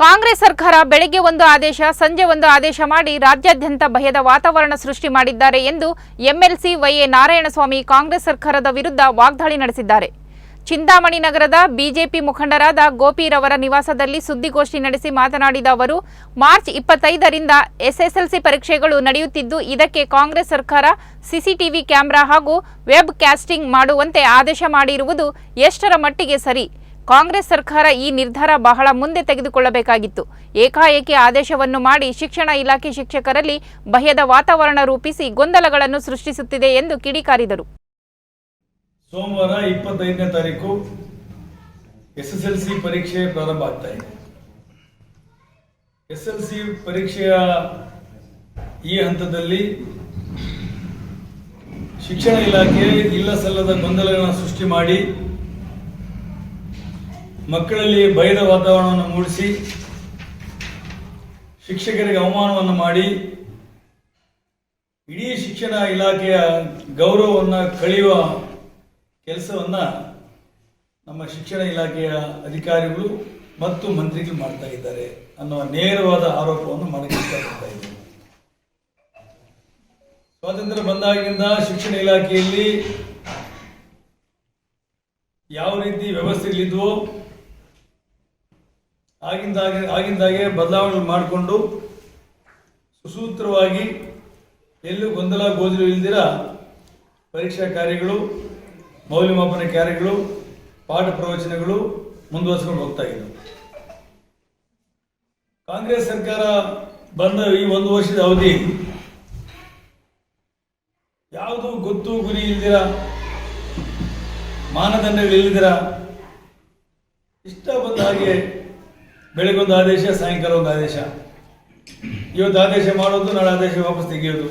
ಕಾಂಗ್ರೆಸ್ ಸರ್ಕಾರ ಬೆಳಗ್ಗೆ ಒಂದು ಆದೇಶ, ಸಂಜೆ ಒಂದು ಆದೇಶ ಮಾಡಿ ರಾಜ್ಯಾದ್ಯಂತ ಭಯದ ವಾತಾವರಣ ಸೃಷ್ಟಿ ಮಾಡಿದ್ದಾರೆ ಎಂದು ಎಂಎಲ್ಸಿ ವೈಎ ನಾರಾಯಣಸ್ವಾಮಿ ಕಾಂಗ್ರೆಸ್ ಸರ್ಕಾರದ ವಿರುದ್ಧ ವಾಗ್ದಾಳಿ ನಡೆಸಿದ್ದಾರೆ. ಚಿಂತಾಮಣಿ ನಗರದ ಬಿಜೆಪಿ ಮುಖಂಡರಾದ ಗೋಪಿರವರ ನಿವಾಸದಲ್ಲಿ ಸುದ್ದಿಗೋಷ್ಠಿ ನಡೆಸಿ ಮಾತನಾಡಿದ ಅವರು, ಮಾರ್ಚ್ ಇಪ್ಪತ್ತೈದರಿಂದ ಎಸ್ಎಸ್ಎಲ್ಸಿ ಪರೀಕ್ಷೆಗಳು ನಡೆಯುತ್ತಿದ್ದು, ಇದಕ್ಕೆ ಕಾಂಗ್ರೆಸ್ ಸರ್ಕಾರ ಸಿಸಿಟಿವಿ ಕ್ಯಾಮೆರಾ ಹಾಗೂ ವೆಬ್ ಕ್ಯಾಸ್ಟಿಂಗ್ ಮಾಡುವಂತೆ ಆದೇಶ ಮಾಡಿರುವುದು ಎಷ್ಟರ ಮಟ್ಟಿಗೆ ಸರಿ? ಕಾಂಗ್ರೆಸ್ ಸರ್ಕಾರ ಈ ನಿರ್ಧಾರ ಬಹಳ ಮುಂದೆ ತೆಗೆದುಕೊಳ್ಳಬೇಕಾಗಿತ್ತು. ಏಕಾಏಕಿ ಆದೇಶವನ್ನು ಮಾಡಿ ಶಿಕ್ಷಣ ಇಲಾಖೆ ಶಿಕ್ಷಕರಲ್ಲಿ ಭಯದ ವಾತಾವರಣ ರೂಪಿಸಿ ಗೊಂದಲಗಳನ್ನು ಸೃಷ್ಟಿಸುತ್ತಿದೆ ಎಂದು ಕಿಡಿಕಾರಿದರು. ಸೋಮವಾರ ಇಪ್ಪತ್ತೈದನೇ ತಾರೀಕು ಎಸ್ಎಸ್ಎಲ್ಸಿ ಪರೀಕ್ಷೆ ಪ್ರಾರಂಭ ಆಗ್ತಾ ಇದೆ. ಎಸ್ ಎಲ್ ಸಿ ಪರೀಕ್ಷೆಯ ಈ ಹಂತದಲ್ಲಿ ಶಿಕ್ಷಣ ಇಲಾಖೆ ಇಲ್ಲ ಸಲ್ಲದ ಗೊಂದಲಗಳನ್ನು ಸೃಷ್ಟಿ ಮಾಡಿ ಮಕ್ಕಳಲ್ಲಿ ಭಯದ ವಾತಾವರಣವನ್ನು ಮೂಡಿಸಿ ಶಿಕ್ಷಕರಿಗೆ ಅವಮಾನವನ್ನು ಮಾಡಿ ಇಡೀ ಶಿಕ್ಷಣ ಇಲಾಖೆಯ ಗೌರವವನ್ನು ಕಳೆಯುವ ಕೆಲಸವನ್ನು ನಮ್ಮ ಶಿಕ್ಷಣ ಇಲಾಖೆಯ ಅಧಿಕಾರಿಗಳು ಮತ್ತು ಮಂತ್ರಿಗಳು ಮಾಡ್ತಾ ಇದ್ದಾರೆ ಅನ್ನುವ ನೇರವಾದ ಆರೋಪವನ್ನು ಮಾಡಕ್ಕೆ ಇಷ್ಟಪಡ್ತಾ ಸ್ವಾತಂತ್ರ್ಯ ಬಂದಾಗಿಂದ ಶಿಕ್ಷಣ ಇಲಾಖೆಯಲ್ಲಿ ಯಾವ ರೀತಿ ವ್ಯವಸ್ಥೆಗಳಿದ್ವೋ ಆಗಿಂದಾಗೆ ಆಗಿಂದಾಗೆ ಬದಲಾವಣೆ ಮಾಡಿಕೊಂಡು ಸುಸೂತ್ರವಾಗಿ ಎಲ್ಲೂ ಗೊಂದಲ ಗೋಜಲು ಇಲ್ದಿರ ಪರೀಕ್ಷಾ ಕಾರ್ಯಗಳು, ಮೌಲ್ಯಮಾಪನ ಕಾರ್ಯಗಳು, ಪಾಠ ಪ್ರವಚನಗಳು ಮುಂದುವರಿಸ್ಕೊಂಡು ಹೋಗ್ತಾ ಇದ್ದವು. ಕಾಂಗ್ರೆಸ್ ಸರ್ಕಾರ ಬಂದ ಈ ಒಂದು ವರ್ಷದ ಅವಧಿ, ಯಾವುದು ಗೊತ್ತು ಗುರಿ ಇಲ್ದಿರ, ಮಾನದಂಡಗಳಿಲ್ದಿರ, ಇಷ್ಟ ಬಂದ ಹಾಗೆ ಬೆಳಗ್ಗೆ ಒಂದು ಆದೇಶ, ಸಾಯಂಕಾಲ ಒಂದು ಆದೇಶ. ಇವತ್ತು ಆದೇಶ ಮಾಡೋದು ನಾಳೆ ಆದೇಶ ವಾಪಸ್ ತೆಗೆಯೋದು.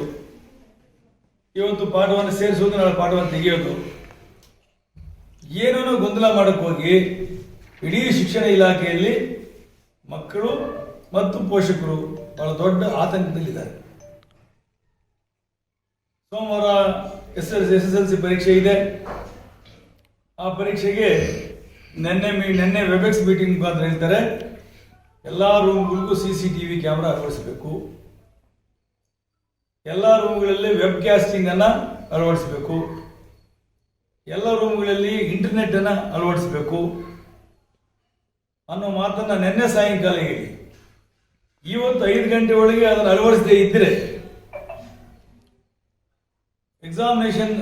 ಇವತ್ತು ಪಾಠವನ್ನು ಸೇರಿಸೋದು ನಾಳೆ ಪಾಠವನ್ನು ತೆಗೆಯೋದು. ಏನೇನೋ ಗೊಂದಲ ಮಾಡಕ್ಕೆ ಹೋಗಿ, ಇಡೀ ಶಿಕ್ಷಣ ಇಲಾಖೆಯಲ್ಲಿ ಮಕ್ಕಳು ಮತ್ತು ಪೋಷಕರು ಬಹಳ ದೊಡ್ಡ ಆತಂಕದಲ್ಲಿದ್ದಾರೆ. ಸೋಮವಾರ S L S S L C ಪರೀಕ್ಷೆ ಇದೆ. ಆ ಪರೀಕ್ಷೆಗೆ ನಿನ್ನೆ ನಿನ್ನೆ ವೆಬೆಕ್ಸ್ ಮೀಟಿಂಗ್ ಮುಖಾಂತರ ಹೇಳ್ತಾರೆ. ಎಲ್ಲ ರೂಮ್ಗಳಿಗೂ C C T V camera ಅಳವಡಿಸಬೇಕು. ಎಲ್ಲ ರೂಮ್ಗಳಲ್ಲಿ ವೆಬ್ ಕ್ಯಾಸ್ಟಿಂಗ್ ಅನ್ನ ಅಳವಡಿಸಬೇಕು. ಎಲ್ಲ ರೂಮ್ಗಳಲ್ಲಿ ಇಂಟರ್ನೆಟ್ ಅನ್ನ ಅಳವಡಿಸಬೇಕು. ಅನ್ನೋ ಮಾತನ್ನ ನಿನ್ನೆ ಸಾಯಂಕಾಲ ಹೇಳಿ. ಇವತ್ತು ಐದು ಗಂಟೆ ಒಳಗೆ ಅದನ್ನು ಅಳವಡಿಸದೇ ಇದ್ದರೆ ಎಕ್ಸಾಮಿನೇಷನ್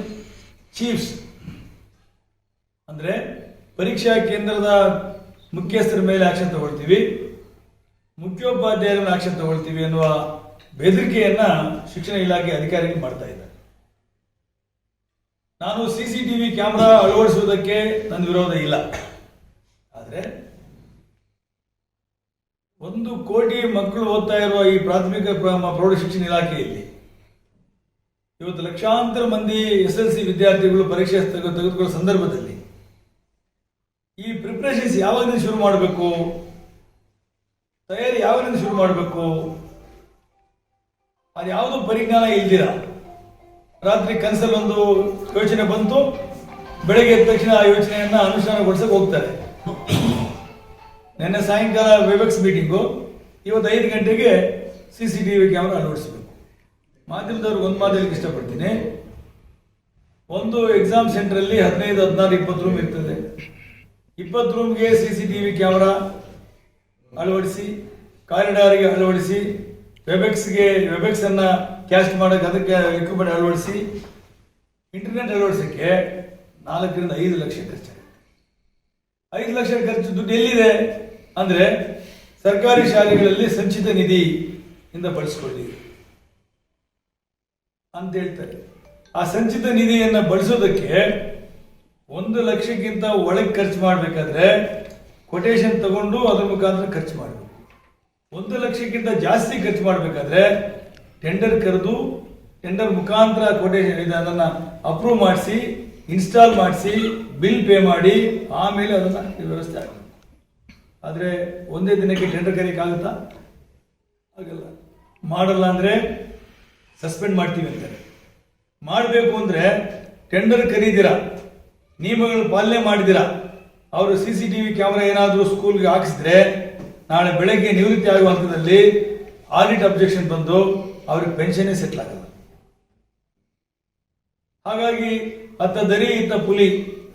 ಚೀಫ್ಸ್ ಅಂದ್ರೆ ಪರೀಕ್ಷಾ ಕೇಂದ್ರದ ಮುಖ್ಯಸ್ಥರ ಮೇಲೆ ಆಕ್ಷನ್ ತಗೊಳ್ತೀವಿ. ಮುಖ್ಯೋಪಾಧ್ಯಾಯರನ್ನ ಆಕ್ಷನ್ ತಗೊಳ್ತೀವಿ ಎನ್ನುವ ಬೆದರಿಕೆಯನ್ನ ಶಿಕ್ಷಣ ಇಲಾಖೆ ಅಧಿಕಾರಿಗಳು ಮಾಡ್ತಾ ಇದ್ದಾರೆ. ನಾನು C C T V camera ಅಳವಡಿಸುವುದಕ್ಕೆ ನನ್ನ ವಿರೋಧ ಇಲ್ಲ. ಆದರೆ ಒಂದು ಕೋಟಿ ಮಕ್ಕಳು ಓದ್ತಾ ಇರುವ ಈ ಪ್ರಾಥಮಿಕ ಪ್ರ- ಪ್ರೌಢ ಶಿಕ್ಷಣ ಇಲಾಖೆಯಲ್ಲಿ ಇವತ್ತು ಲಕ್ಷಾಂತರ ಮಂದಿ ಎಸ್ ಎಲ್ ಸಿ ವಿದ್ಯಾರ್ಥಿಗಳು ಪರೀಕ್ಷೆ ತೆಗೆದುಕೊಳ್ಳೋ ಸಂದರ್ಭದಲ್ಲಿ ಈ ಪ್ರಿಪ್ರೇಷನ್ಸ್ ಯಾವಾಗಲೂ ಶುರು ಮಾಡಬೇಕು? ತಯಾರಿ ಯಾವಾಗಿಂದ ಶುರು ಮಾಡಬೇಕು? ಅದು ಯಾವುದೂ ಪರಿಜ್ಞಾನ ಇಲ್ದಿರ? ರಾತ್ರಿ ಕನಸಲ್ಲಿ ಒಂದು ಯೋಚನೆ ಬಂತು, ಬೆಳಗ್ಗೆ ಎದ್ದ ತಕ್ಷಣ ಆ ಯೋಚನೆಯನ್ನ ಅನುಷ್ಠಾನಗೊಳಿಸಕ್ಕೆ ಹೋಗ್ತಾರೆ. ನಿನ್ನೆ ಸಾಯಂಕಾಲ ವೆಬೆಕ್ಸ್ ಮೀಟಿಂಗು ಇವತ್ತು ಐದು ಗಂಟೆಗೆ C C T V camera ಅಳವಡಿಸಬೇಕು ಮಾಧ್ಯಮದವ್ರಿಗೆ ಒಂದು ಮಾತಾಡಲಿಕ್ಕೆ ಇಷ್ಟಪಡ್ತೀನಿ. ಒಂದು ಎಕ್ಸಾಮ್ ಸೆಂಟರಲ್ಲಿ ಹದಿನೈದು, ಹದಿನಾರು, ಇಪ್ಪತ್ತು ರೂಮ್ ಇರ್ತದೆ. ಇಪ್ಪತ್ತು ರೂಮ್ಗೆ C C T V camera ಅಳವಡಿಸಿ, ಕಾರಿಡಾರ್ಗೆ ಅಳವಡಿಸಿ ವೆಬೆಕ್ಸ್ಗೆ ವೆಬೆಕ್ಸ್ ಅನ್ನ ಕ್ಯಾಸ್ಟ್ ಮಾಡೋಕ್ಕೆ ಅದಕ್ಕೆ ಎಕ್ವಿಪ್ಮೆಂಟ್ ಅಳವಡಿಸಿ ಇಂಟರ್ನೆಟ್ ಅಳವಡಿಸೋಕ್ಕೆ ನಾಲ್ಕರಿಂದ ಐದು ಲಕ್ಷ ಖರ್ಚಾಗುತ್ತೆ. ಐದು ಲಕ್ಷ ಖರ್ಚು ದುಡ್ಡು ಎಲ್ಲಿದೆ? ಅಂದ್ರೆ ಸರ್ಕಾರಿ ಶಾಲೆಗಳಲ್ಲಿ ಸಂಚಿತ ನಿಧಿ ಇಂದ ಬಳಸ್ಕೊಳ್ಳಿ. ಅಂತ ಹೇಳ್ತಾರೆ. ಆ ಸಂಚಿತ ನಿಧಿಯನ್ನು ಬಳಸೋದಕ್ಕೆ ಒಂದು ಲಕ್ಷಕ್ಕಿಂತ ಒಳಗೆ ಖರ್ಚು ಮಾಡಬೇಕಾದ್ರೆ ಕೊಟೇಶನ್ ತಗೊಂಡು ಅದ್ರ ಮುಖಾಂತರ ಖರ್ಚು ಮಾಡಬೇಕು. ಒಂದು ಲಕ್ಷಕ್ಕಿಂತ ಜಾಸ್ತಿ ಖರ್ಚು ಮಾಡಬೇಕಾದ್ರೆ ಟೆಂಡರ್ ಕರೆದು ಟೆಂಡರ್ ಮುಖಾಂತರ ಕೊಟೇಶನ್ ಇದೆ, ಅದನ್ನು ಅಪ್ರೂವ್ ಮಾಡಿಸಿ ಇನ್ಸ್ಟಾಲ್ ಮಾಡಿಸಿ ಬಿಲ್ ಪೇ ಮಾಡಿ, ಆಮೇಲೆ ಅದನ್ನ ವ್ಯವಸ್ಥೆ ಆಗಬೇಕು. ಆದರೆ ಒಂದೇ ದಿನಕ್ಕೆ ಟೆಂಡರ್ ಕರೆಯೋಕ್ಕಾಗುತ್ತಾ ಆಗಲ್ಲ ಮಾಡಲ್ಲ ಅಂದ್ರೆ ಸಸ್ಪೆಂಡ್ ಮಾಡ್ತೀವಿ ಅಂತಾರೆ ಮಾಡಬೇಕು ಅಂದ್ರೆ ಟೆಂಡರ್ ಕರೀದಿರ ನಿಯಮಗಳನ್ನು ಪಾಲನೆ ಮಾಡಿದಿರಾ ಅವರು C C T V camera ಏನಾದರೂ ಸ್ಕೂಲ್ಗೆ ಹಾಕಿಸಿದ್ರೆ ನಾಳೆ ಬೆಳಗ್ಗೆ ನಿವೃತ್ತಿ ಆಗುವ ಹಂತದಲ್ಲಿ ಆಡಿಟ್ ಅಬ್ಜೆಕ್ಷನ್ ಬಂದು ಅವ್ರಿಗೆ ಪೆನ್ಷನ್ನೇ ಸೆಟ್ಲ್ ಆಗಲ್ಲ. ಹಾಗಾಗಿ ಅತ್ತ ದರಿ ಇತ್ತ ಪುಲಿ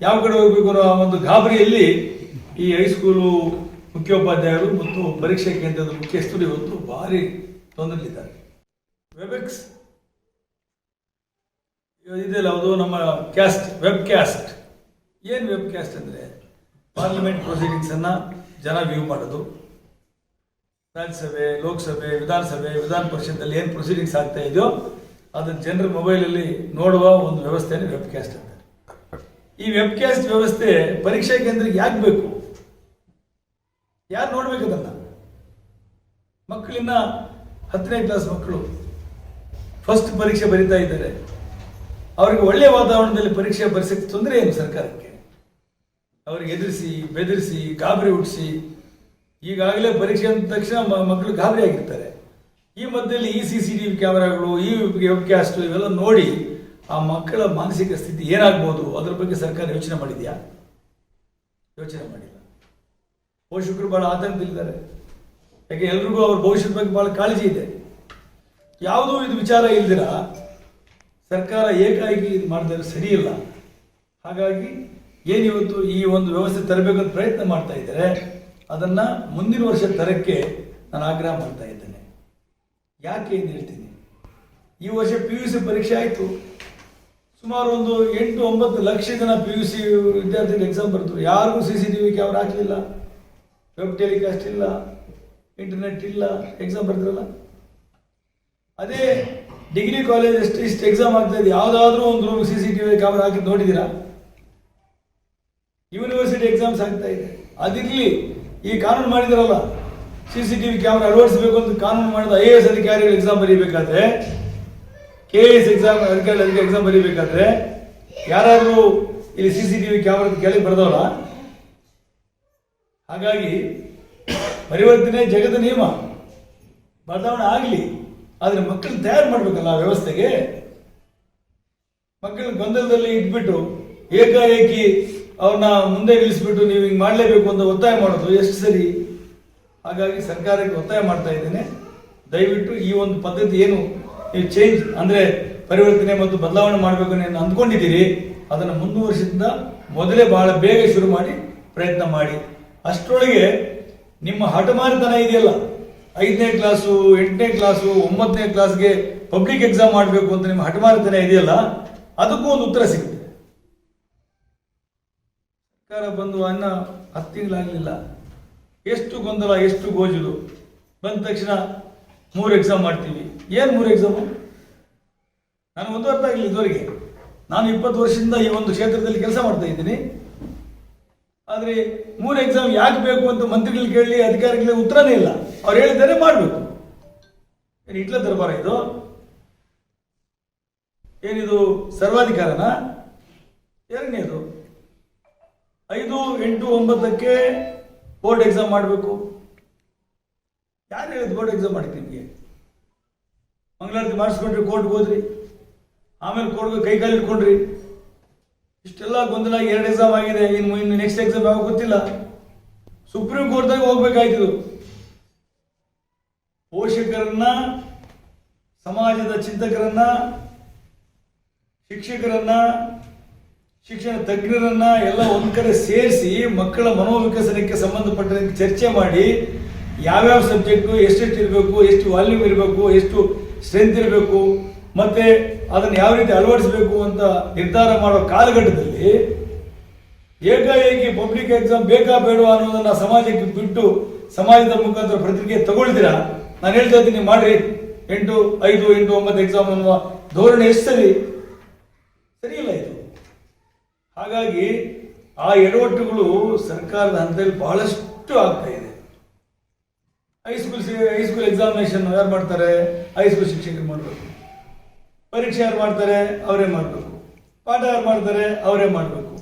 ಯಾವ ಕಡೆ ಹೋಗ್ಬೇಕು ಅನ್ನೋ ಒಂದು ಗಾಬರಿಯಲ್ಲಿ ಈ ಹೈಸ್ಕೂಲು ಮುಖ್ಯೋಪಾಧ್ಯಾಯರು ಮತ್ತು ಪರೀಕ್ಷಾ ಕೇಂದ್ರದ ಮುಖ್ಯಸ್ಥರು ಇವತ್ತು ಭಾರಿ ತೊಂದರೆಲಿದ್ದಾರೆ. ವೆಬೆಕ್ಸ್ ಇದೆಯಲ್ಲ ಅದು ನಮ್ಮ ಕ್ಯಾಸ್ಟ್ ವೆಬ್ ಕ್ಯಾಸ್ಟ್ ಏನು ವೆಬ್ ಕ್ಯಾಸ್ಟ್ ಅಂದರೆ? ಪಾರ್ಲಿಮೆಂಟ್ ಪ್ರೊಸೀಡಿಂಗ್ಸನ್ನು ಜನ ವ್ಯೂ ಮಾಡೋದು. ರಾಜ್ಯಸಭೆ ಲೋಕಸಭೆ ವಿಧಾನಸಭೆ ವಿಧಾನ ಪರಿಷತ್ತಲ್ಲಿ ಏನು ಪ್ರೊಸೀಡಿಂಗ್ಸ್ ಆಗ್ತಾ ಇದೆಯೋ ಅದನ್ನು ಜನರ ಮೊಬೈಲಲ್ಲಿ ನೋಡುವ ಒಂದು ವ್ಯವಸ್ಥೆಯನ್ನು ವೆಬ್ ಕ್ಯಾಸ್ಟ್ ಅಂತಾರೆ ಈ ವೆಬ್ ಕ್ಯಾಸ್ಟ್ ವ್ಯವಸ್ಥೆ ಪರೀಕ್ಷಾ ಕೇಂದ್ರಕ್ಕೆ ಯಾಕೆ ಬೇಕು? ಯಾರು ನೋಡ್ಬೇಕು ಅದನ್ನ? ಮಕ್ಕಳಿನ್ನ ಹತ್ತನೇ ಕ್ಲಾಸ್ ಮಕ್ಕಳು ಫಸ್ಟ್ ಪರೀಕ್ಷೆ ಬರೀತಾ ಇದ್ದಾರೆ. ಅವರಿಗೆ ಒಳ್ಳೆಯ ವಾತಾವರಣದಲ್ಲಿ ಪರೀಕ್ಷೆ ಬರೆಸಕ್ಕೆ ತೊಂದರೆ ಏನು ಸರ್ಕಾರಕ್ಕೆ? ಅವರಿಗೆ ಎದುರಿಸಿ, ಬೆದರಿಸಿ, ಗಾಬರಿ ಹುಟ್ಟಿಸಿ, ಈಗಾಗಲೇ ಪರೀಕ್ಷೆ ಅಂದ ತಕ್ಷಣ ಮಕ್ಕಳು ಗಾಬರಿ ಆಗಿರ್ತಾರೆ. ಈ ಮಧ್ಯದಲ್ಲಿ ಈ ಸಿ ಸಿ ಟಿ ವಿ ಕ್ಯಾಮ್ರಾಗಳು, ಈ ವೆಬ್ ಕ್ಯಾಸ್ಟ್ ಇವೆಲ್ಲ ನೋಡಿ ಆ ಮಕ್ಕಳ ಮಾನಸಿಕ ಸ್ಥಿತಿ ಏನಾಗ್ಬೋದು? ಅದ್ರ ಬಗ್ಗೆ ಸರ್ಕಾರ ಯೋಚನೆ ಮಾಡಿದೆಯಾ? ಯೋಚನೆ ಮಾಡಿಲ್ಲ. ಪೋಷಕರು ಬಹಳ ಆತಂಕದಲ್ಲಿದ್ದಾರೆ. ಯಾಕೆ ಎಲ್ರಿಗೂ ಅವ್ರ ಭವಿಷ್ಯದ ಬಗ್ಗೆ ಬಹಳ ಕಾಳಜಿ ಇದೆ. ಯಾವುದೂ ಇದು ವಿಚಾರ ಇಲ್ದಿರ ಸರ್ಕಾರ ಏಕಾಏಕಿ ಇದು ಮಾಡಿದ್ರೆ ಸರಿಯಿಲ್ಲ ಹಾಗಾಗಿ ಏನಿವತ್ತು ಈ ಒಂದು ವ್ಯವಸ್ಥೆ ತರಬೇಕು ಅಂತ ಪ್ರಯತ್ನ ಮಾಡ್ತಾ ಇದ್ದಾರೆ ಅದನ್ನ ಮುಂದಿನ ವರ್ಷ ತರಕ್ಕೆ ನಾನು ಆಗ್ರಹ ಮಾಡ್ತಾ ಇದ್ದೇನೆ. ಯಾಕೆ ಏನು ಹೇಳ್ತೀನಿ. ಈ ವರ್ಷ ಪಿ ಯು ಸಿ ಪರೀಕ್ಷೆ ಆಯಿತು. ಸುಮಾರು ಒಂದು ಎಂಟು ಒಂಬತ್ತು ಲಕ್ಷ ಜನ ಪಿ ಯು ಸಿ ವಿದ್ಯಾರ್ಥಿಗಳು ಎಕ್ಸಾಮ್ ಬರೆದ್ರು ಯಾರಿಗೂ C C T V camera ಹಾಕಲಿಲ್ಲ. ವೆಬ್ ಟೆಲಿಕಾಸ್ಟ್ ಇಲ್ಲ. ಇಂಟರ್ನೆಟ್ ಇಲ್ಲ. ಎಕ್ಸಾಮ್ ಬರ್ತಿರಲ್ಲ. ಅದೇ ಡಿಗ್ರಿ ಕಾಲೇಜ್ ಎಷ್ಟು ಇಷ್ಟು ಎಕ್ಸಾಮ್ ಆಗ್ತಾ ಇದೆ. ಯಾವುದಾದ್ರೂ ಒಂದು room C C T V camera ಹಾಕಿ ನೋಡಿದ್ದೀರಾ ಯೂನಿವರ್ಸಿಟಿ ಎಕ್ಸಾಮ್ಸ್ ಆಗ್ತಾ ಇದೆ. ಅದಿರಲಿ, ಈ ಕಾನೂನು ಮಾಡಿದಾರಲ್ಲ C C T V camera ಅಳವಡಿಸಬೇಕು ಅಂತ ಕಾನೂನು ಮಾಡಿದ ಐ ಎ ಎಸ್ ಅಧಿಕಾರಿಗಳು ಎಕ್ಸಾಮ್ ಬರೀಬೇಕಾದ್ರೆ ಕೆ ಎಸ್ ಎಕ್ಸಾಮ್ ಅಧಿಕಾರಿ ಅದಕ್ಕೆ ಎಕ್ಸಾಮ್ ಬರೀಬೇಕಾದ್ರೆ, ಯಾರಾದರೂ ಇಲ್ಲಿ ಸಿ ಸಿ ಟಿ ವಿ ಕ್ಯಾಮ್ರಾದ ಕೆಳಗೆ ಬರ್ದವಲ್ಲ ಹಾಗಾಗಿ, ಪರಿವರ್ತನೆ ಜಗದ ನಿಯಮ. ಬದಲಾವಣೆ ಆಗಲಿ, ಆದರೆ ಮಕ್ಕಳನ್ನ ತಯಾರು ಮಾಡಬೇಕಲ್ಲ ವ್ಯವಸ್ಥೆಗೆ? ಮಕ್ಕಳ ಗೊಂದಲದಲ್ಲಿ ಇಟ್ಬಿಟ್ಟು ಏಕಾಏಕಿ ಅವ್ರನ್ನ ಮುಂದೆ ನಿಲ್ಲಿಸ್ಬಿಟ್ಟು ನೀವು ಹಿಂಗೆ ಮಾಡಲೇಬೇಕು ಅಂತ ಒತ್ತಾಯ ಮಾಡೋದು ಎಷ್ಟು ಸರಿ? ಹಾಗಾಗಿ ಸರ್ಕಾರಕ್ಕೆ ಒತ್ತಾಯ ಮಾಡ್ತಾ ಇದ್ದೇನೆ. ದಯವಿಟ್ಟು ಈ ಒಂದು ಪದ್ಧತಿ ಏನು ನೀವು ಚೇಂಜ್ ಅಂದರೆ ಪರಿವರ್ತನೆ ಮತ್ತು ಬದಲಾವಣೆ ಮಾಡಬೇಕು ಅಂತ ಅಂದ್ಕೊಂಡಿದ್ದೀರಿ, ಅದನ್ನು ಮುಂದುವರಿಸಿದ ಮೊದಲೇ ಬಹಳ ಬೇಗ ಶುರು ಮಾಡಿ ಪ್ರಯತ್ನ ಮಾಡಿ. ಅಷ್ಟರೊಳಗೆ ನಿಮ್ಮ ಹಠಮಾರಿತನ ಇದೆಯಲ್ಲ, ಐದನೇ ಕ್ಲಾಸು ಎಂಟನೇ ಕ್ಲಾಸು ಒಂಬತ್ತನೇ ಕ್ಲಾಸ್ಗೆ ಪಬ್ಲಿಕ್ ಎಕ್ಸಾಮ್ ಮಾಡಬೇಕು ಅಂತ ನಿಮ್ಮ ಹಠಮಾರಿತನ ಇದೆಯಲ್ಲ, ಅದಕ್ಕೂ ಒಂದು ಉತ್ತರ ಸಿಗುತ್ತೆ. ಸರ್ಕಾರ ಬಂದು ಅನ್ನ ಹತ್ತು ಎಷ್ಟು ಗೊಂದಲ, ಎಷ್ಟು ಗೋಜಲು. ಬಂದ ತಕ್ಷಣ ಮೂರು ಎಕ್ಸಾಮ್ ಮಾಡ್ತೀವಿ. ಏನು ಮೂರು ಎಕ್ಸಾಮು ನಾನು ಒಂದು ಅರ್ಥ ಆಗಲಿಲ್ಲ ಇದುವರೆಗೆ. ನಾನು ಇಪ್ಪತ್ತು ವರ್ಷದಿಂದ ಈ ಒಂದು ಕ್ಷೇತ್ರದಲ್ಲಿ ಕೆಲಸ ಮಾಡ್ತಾ ಇದ್ದೀನಿ. ಆದರೆ ಮೂರು ಎಕ್ಸಾಮ್ ಯಾಕೆ ಬೇಕು ಅಂತ ಮಂತ್ರಿಗಳು ಕೇಳಿ ಅಧಿಕಾರಿಗಳಿಗೆ ಉತ್ತರನೇ ಇಲ್ಲ. ಅವ್ರು ಹೇಳಿದ್ದಾರೆ ಮಾಡಬೇಕು. ಏನು ಇಟ್ಲ ದರ್ಬಾರ ಇದು? ಏನಿದು ಸರ್ವಾಧಿಕಾರನ? ಎರಡನೇದು. ಐದು ಎಂಟು ಒಂಬತ್ತಕ್ಕೆ ಬೋರ್ಡ್ ಎಕ್ಸಾಮ್ ಮಾಡಬೇಕು. ಯಾರು ಹೇಳಿದ್ ಬೋರ್ಡ್ ಎಕ್ಸಾಮ್ ಮಾಡಿದ್ದೆ ನಿಮಗೆ? ಮಂಗಳಾರತಿ ಮಾಡಿಸ್ಕೊಂಡ್ರಿ ಕೋರ್ಟ್ಗೆ ಹೋದ್ರಿ. ಆಮೇಲೆ ಕೋರ್ಟ್ಗೆ ಕೈ ಕಾಲು ಇಟ್ಕೊಂಡ್ರಿ ಇಷ್ಟೆಲ್ಲ ಗೊಂದಲ, ಎರಡು ಎಕ್ಸಾಮ್ ಆಗಿದೆ. ಇನ್ನು ಇನ್ನು ನೆಕ್ಸ್ಟ್ ಎಕ್ಸಾಮ್ ಯಾವಾಗ ಗೊತ್ತಿಲ್ಲ. ಸುಪ್ರೀಂ ಕೋರ್ಟ್ದಾಗ ಹೋಗ್ಬೇಕಾಯ್ತು ಪೋಷಕರನ್ನ, ಸಮಾಜದ ಚಿಂತಕರನ್ನ, ಶಿಕ್ಷಕರನ್ನ ಶಿಕ್ಷಣ ತಜ್ಞರನ್ನ ಎಲ್ಲ ಒಂದ್ ಕಡೆ ಸೇರಿಸಿ ಮಕ್ಕಳ ಮನೋವಿಕಸನಕ್ಕೆ ಸಂಬಂಧಪಟ್ಟಂತೆ ಚರ್ಚೆ ಮಾಡಿ ಯಾವ್ಯಾವ ಸಬ್ಜೆಕ್ಟು ಎಷ್ಟೆಷ್ಟು ಇರಬೇಕು, ಎಷ್ಟು ವಾಲ್ಯೂಮ್ ಇರಬೇಕು, ಎಷ್ಟು ಸ್ಟ್ರೆಂತ್ ಇರಬೇಕು, ಮತ್ತೆ ಅದನ್ನು ಯಾವ ರೀತಿ ಅಳವಡಿಸಬೇಕು ಅಂತ ನಿರ್ಧಾರ ಮಾಡೋ ಕಾಲಘಟ್ಟದಲ್ಲಿ ಏಕಾಏಕಿ ಪಬ್ಲಿಕ್ ಎಕ್ಸಾಮ್ ಬೇಕಾ ಬೇಡವಾ ಅನ್ನೋದನ್ನ ಸಮಾಜಕ್ಕೆ ಬಿಟ್ಟು ಸಮಾಜದ ಮುಖಾಂತರ ಪ್ರತಿಕ್ರಿಯೆ ತಗೊಳ್ತೀರಾ? ನಾನು ಹೇಳ್ತಾ ಇದ್ದೀನಿ, ಮಾಡ್ರಿ. ಎಂಟು, ಐದು, ಎಂಟು, ಒಂಬತ್ತು ಎಕ್ಸಾಮ್ ಅನ್ನುವ ಧೋರಣೆ ಎಷ್ಟು ಸರಿ ಹಾಗಾಗಿ ಆ ಎಡವಟ್ಟುಗಳು ಸರ್ಕಾರದ ಹಂತದಲ್ಲಿ ಬಹಳಷ್ಟು ಆಗ್ತಾ ಇದೆ. ಹೈಸ್ಕೂಲ್ ಹೈಸ್ಕೂಲ್ ಎಕ್ಸಾಮಿನೇಷನ್ ಯಾರು ಮಾಡ್ತಾರೆ? ಹೈಸ್ಕೂಲ್ ಶಿಕ್ಷಕರು ಮಾಡಬೇಕು. ಪರೀಕ್ಷೆ ಯಾರು ಮಾಡ್ತಾರೆ? ಅವರೇ ಮಾಡಬೇಕು. ಪಾಠ ಯಾರು ಮಾಡ್ತಾರೆ? ಅವರೇ ಮಾಡಬೇಕು.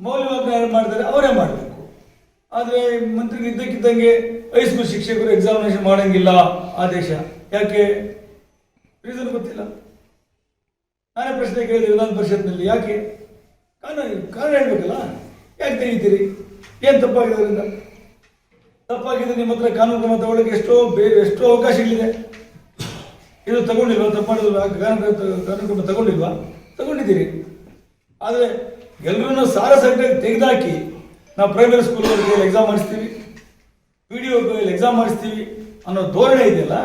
ಮೌಲ್ಯಮಾಪನ ಯಾರು ಮಾಡ್ತಾರೆ? ಅವರೇ ಮಾಡಬೇಕು. ಆದರೆ ಮಂತ್ರಿಗೆ ಇದ್ದಕ್ಕಿದ್ದಂಗೆ ಹೈಸ್ಕೂಲ್ ಶಿಕ್ಷಕರು ಎಕ್ಸಾಮಿನೇಷನ್ ಮಾಡೋಂಗಿಲ್ಲ ಆದೇಶ. ಯಾಕೆ? ರೀಸನ್ ಗೊತ್ತಿಲ್ಲ. ನಾನೇ ಪ್ರಶ್ನೆ ಕೇಳಿದೆ ವಿಧಾನ ಪರಿಷತ್ನಲ್ಲಿ. ಯಾಕೆ? ಕಾರಣ ಕಾರಣ ಹೇಳ್ಬೇಕಲ್ಲ? ಯಾಕೆ ತೆಗಿತೀರಿ ಏನು ತಪ್ಪಾಗಿದೆ ಅದರಿಂದ ತಪ್ಪಾಗಿದ್ರೆ ನಿಮ್ಮ ಹತ್ರ ಕಾನೂನು ಕ್ರಮ ತಗೊಳ್ಳೋಕೆ ಎಷ್ಟೋ ಬೇರೆ ಎಷ್ಟೋ ಅವಕಾಶಗಳಿದೆ ಇದು ತಗೊಂಡಿಲ್ವಾ? ತಪ್ಪಾಡಿದ್ರು ಕಾನೂನು ಕ್ರಮ ತಗೊಂಡಿಲ್ವಾ? ತಗೊಂಡಿದ್ದೀರಿ. ಆದರೆ ಎಲ್ಲರನ್ನೂ ಸಾರ ಸೆಕ್ಟರ್ ತೆಗೆದಾಕಿ ನಾವು ಪ್ರೈಮರಿ ಸ್ಕೂಲ್ವರೆಗೆ ಎಕ್ಸಾಮ್ ಮಾಡಿಸ್ತೀವಿ ಪಿ ಡಿ ಎಕ್ಸಾಮ್ ಮಾಡಿಸ್ತೀವಿ ಅನ್ನೋ ಧೋರಣೆ ಇದೆಯಲ್ಲ,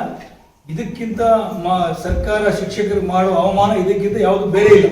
ಇದಕ್ಕಿಂತ ಮಾ ಸರ್ಕಾರ ಶಿಕ್ಷಕರು ಮಾಡುವ ಅವಮಾನ ಇದಕ್ಕಿಂತ ಯಾವುದು ಬೇರೆ ಇಲ್ಲ.